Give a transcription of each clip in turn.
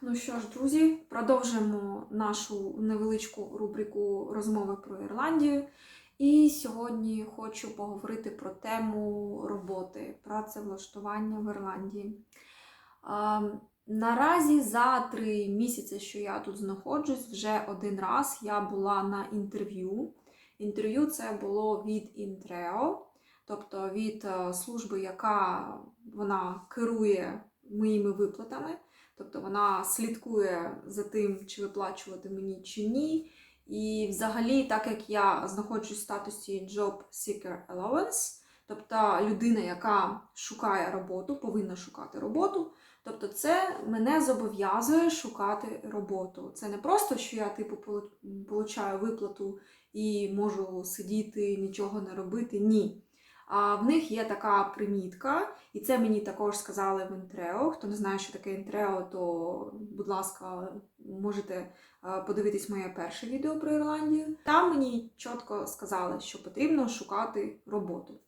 Ну що ж, друзі, продовжуємо нашу невеличку рубрику розмови про Ірландію. І сьогодні хочу поговорити про тему роботи, працевлаштування в Ірландії. Наразі за три місяці, що я тут знаходжусь, вже один раз я була на інтерв'ю. Інтерв'ю це було від Інтрео, тобто від е, служби, яка вона керує моїми виплатами. Тобто вона слідкує за тим, чи виплачувати мені чи ні. І взагалі, так як я знаходжусь в статусі Job Seeker Allowance, тобто людина, яка шукає роботу, повинна шукати роботу. Тобто, це мене зобов'язує шукати роботу. Це не просто, що я типу получаю виплату і можу сидіти, нічого не робити. Ні. А в них є така примітка, і це мені також сказали в Інтрео. Хто не знає, що таке Інтрео, то, будь ласка, можете е, подивитись моє перше відео про Ірландію. Там мені чітко сказали, що потрібно шукати роботу.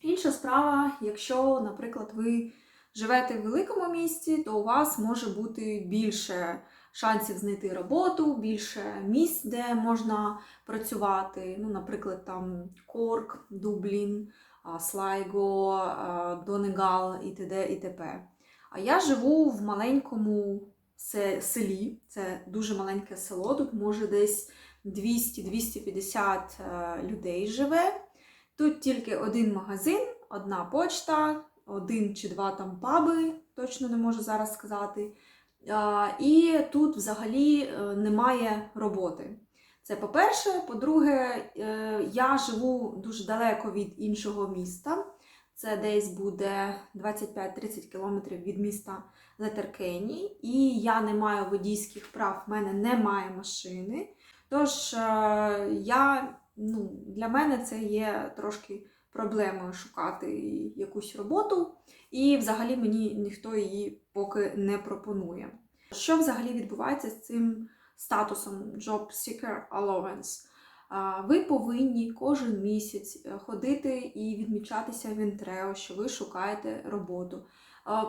Інша справа, якщо, наприклад, ви живете в великому місті, то у вас може бути більше шансів знайти роботу, більше місць, де можна працювати. Ну, наприклад, там Корк, Дублін, Слайго, Донегал і т.д. і т.п. А я живу в маленькому селі, це дуже маленьке село, тут може десь 200-250 е, людей живе. Тут тільки один магазин, одна почта, один чи два там паби, точно не можу зараз сказати. І тут взагалі е, немає роботи. Це по-перше. По-друге, е, я живу дуже далеко від іншого міста. Це десь буде 25-30 кілометрів від міста Летеркені. І я не маю водійських прав, в мене немає машини. Тож е, я, ну, для мене це є трошки проблемою шукати якусь роботу, і взагалі мені ніхто її поки не пропонує. Що взагалі відбувається з цим статусом Job Seeker Allowance? Ви повинні кожен місяць е, ходити і відмічатися в інтрео, що ви шукаєте роботу.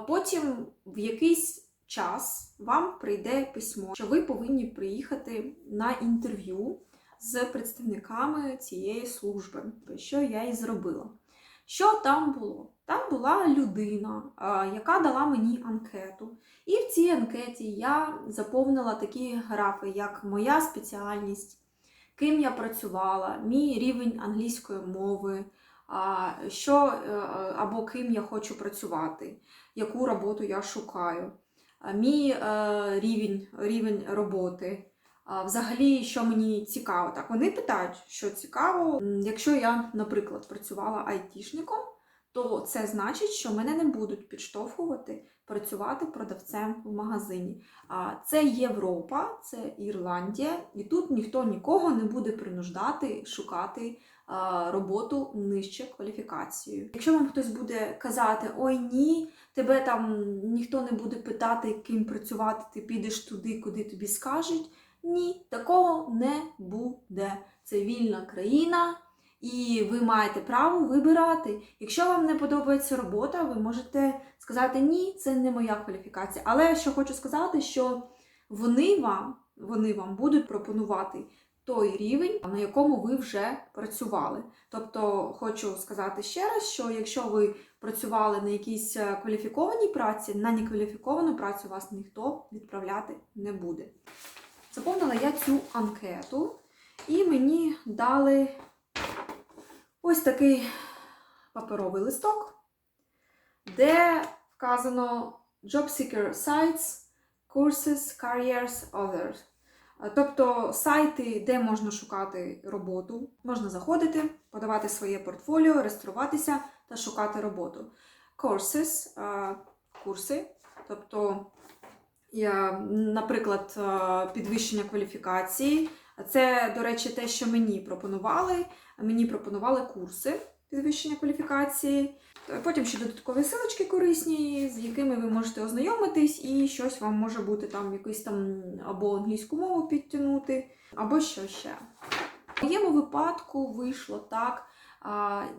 Потім в якийсь час вам прийде письмо, що ви повинні приїхати на інтерв'ю з представниками цієї служби, що я і зробила. Що там було? Там була людина, яка дала мені анкету. І в цій анкеті я заповнила такі графи, як моя спеціальність, ким я працювала, мій рівень англійської мови, що е, або ким я хочу працювати, яку роботу я шукаю, мій е, рівень, рівень роботи. Взагалі, що мені цікаво, так вони питають, що цікаво. Якщо я, наприклад, працювала айтішником, то це значить, що мене не будуть підштовхувати працювати продавцем в магазині. А це Європа, це Ірландія, і тут ніхто нікого не буде принуждати шукати роботу нижче кваліфікацією. Якщо вам хтось буде казати, ой ні, тебе там ніхто не буде питати, ким працювати, ти підеш туди, куди тобі скажуть. Ні, такого не буде. Це вільна країна, і ви маєте право вибирати. Якщо вам не подобається робота, ви можете сказати ні, це не моя кваліфікація. Але що хочу сказати, що вони вам, вони вам будуть пропонувати той рівень, на якому ви вже працювали. Тобто, хочу сказати ще раз, що якщо ви працювали на якійсь е, кваліфікованій праці, на некваліфіковану працю вас ніхто відправляти не буде. Заповнила я цю анкету, і мені дали ось такий паперовий листок, де вказано Job Seeker Sites, Courses, Careers, Others. Тобто сайти, де можна шукати роботу, можна заходити, подавати своє портфоліо, реєструватися та шукати роботу. Courses, курси, тобто, наприклад, підвищення кваліфікації. Це, до речі, те, що мені пропонували. Мені пропонували курси підвищення кваліфікації. Потім ще додаткові силочки корисні, з якими ви можете ознайомитись, і щось вам може бути там якийсь там або англійську мову підтягнути, або що ще. В моєму випадку вийшло так.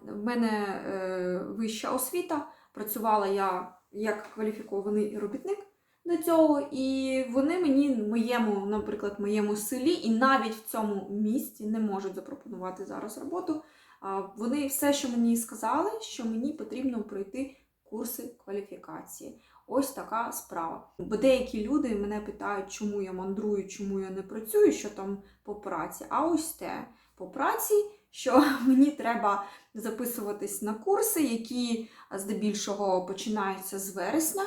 В мене е, вища освіта, працювала я як кваліфікований робітник до цього, і вони мені, моєму, наприклад, моєму селі, і навіть в цьому місті не можуть запропонувати зараз роботу. Вони все, що мені сказали, що мені потрібно пройти курси кваліфікації. Ось така справа. Бо деякі люди мене питають, чому я мандрую, чому я не працюю, що там по праці. А ось те по праці, що мені треба записуватись на курси, які здебільшого починаються з вересня.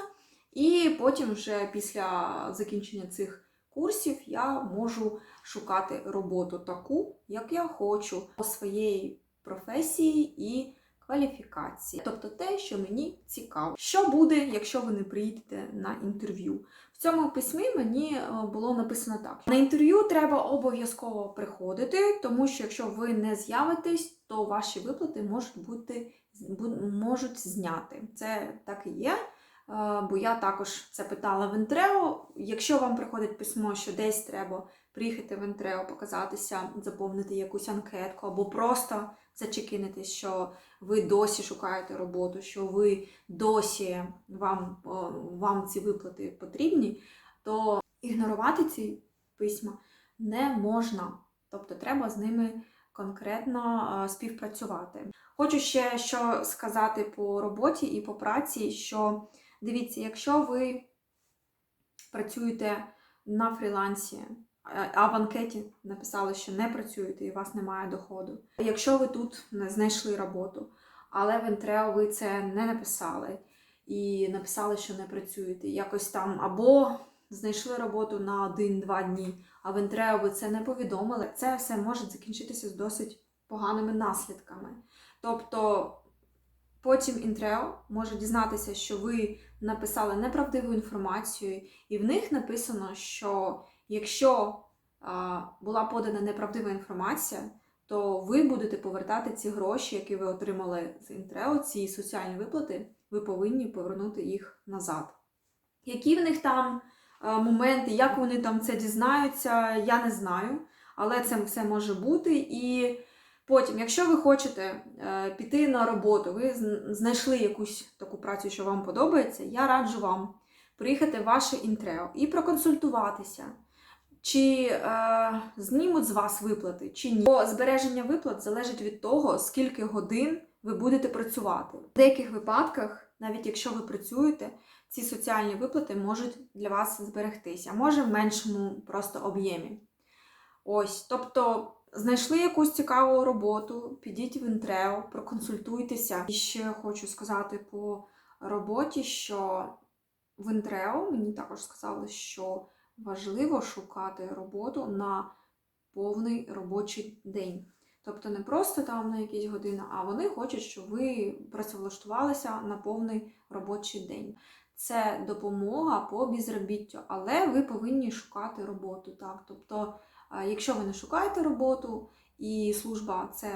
І потім, вже після закінчення цих курсів, я можу шукати роботу таку, як я хочу, по своєї професії і кваліфікації, тобто те, що мені цікаво. Що буде, якщо ви не приїдете на інтерв'ю? В цьому письмі мені е, було написано так: на інтерв'ю треба обов'язково приходити, тому що якщо ви не з'явитесь, то ваші виплати можуть бути можуть зняти. Це так і є. Е, Бо я також це питала в Інтрео. Якщо вам приходить письмо, що десь треба приїхати в Інтрео, показатися, заповнити якусь анкетку, або просто зачекинитись, що ви досі шукаєте роботу, що ви досі вам, вам ці виплати потрібні, то ігнорувати ці письма не можна. Тобто треба з ними конкретно е, співпрацювати. Хочу ще що сказати по роботі і по праці, що дивіться, якщо ви працюєте на фрілансі, а- в анкеті написали, що не працюєте і у вас немає доходу. Якщо ви тут знайшли роботу, але в Інтрео ви це не написали і написали, що не працюєте, якось там або знайшли роботу на один-два дні, а в Інтрео ви це не повідомили, це все може закінчитися з досить поганими наслідками. Тобто потім Інтрео може дізнатися, що ви написали неправдиву інформацію, і в них написано, що якщо а, була подана неправдива інформація, то ви будете повертати ці гроші, які ви отримали з Інтрео, ці соціальні виплати, ви повинні повернути їх назад. Які в них там моменти, як вони там це дізнаються, я не знаю, але це все може бути. І потім, якщо ви хочете е, піти на роботу, ви знайшли якусь таку працю, що вам подобається, я раджу вам приїхати в ваше інтрео і проконсультуватися. Чи е, знімуть з вас виплати, чи ні. Бо збереження виплат залежить від того, скільки годин ви будете працювати. В деяких випадках, навіть якщо ви працюєте, ці соціальні виплати можуть для вас зберегтися, може в меншому просто об'ємі. Ось, тобто, знайшли якусь цікаву роботу, підіть в інтрео, проконсультуйтеся. І ще хочу сказати по роботі, що в інтрео мені також сказали, що важливо шукати роботу на повний робочий день. Тобто не просто там на якісь години, а вони хочуть, щоб ви працевлаштувалися на повний робочий день. Це допомога по безробіттю, але ви повинні шукати роботу. Так? Тобто, якщо ви не шукаєте роботу і служба це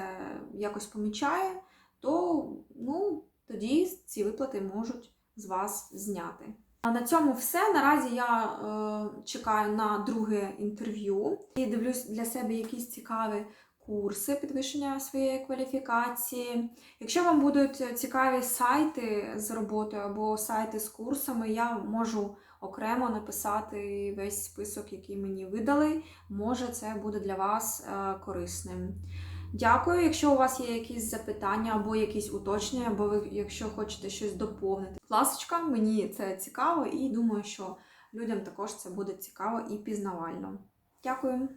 якось помічає, то ну, тоді ці виплати можуть з вас зняти. А на цьому все. Наразі я е, чекаю на друге інтерв'ю і дивлюсь для себе якісь цікаві курси підвищення своєї кваліфікації. Якщо вам будуть цікаві сайти з роботою або сайти з курсами, я можу окремо написати весь список, який мені видали. Може, це буде для вас е, корисним. Дякую. Якщо у вас є якісь запитання або якісь уточнення, або ви, якщо хочете щось доповнити, ласочка, мені це цікаво і думаю, що людям також це буде цікаво і пізнавально. Дякую.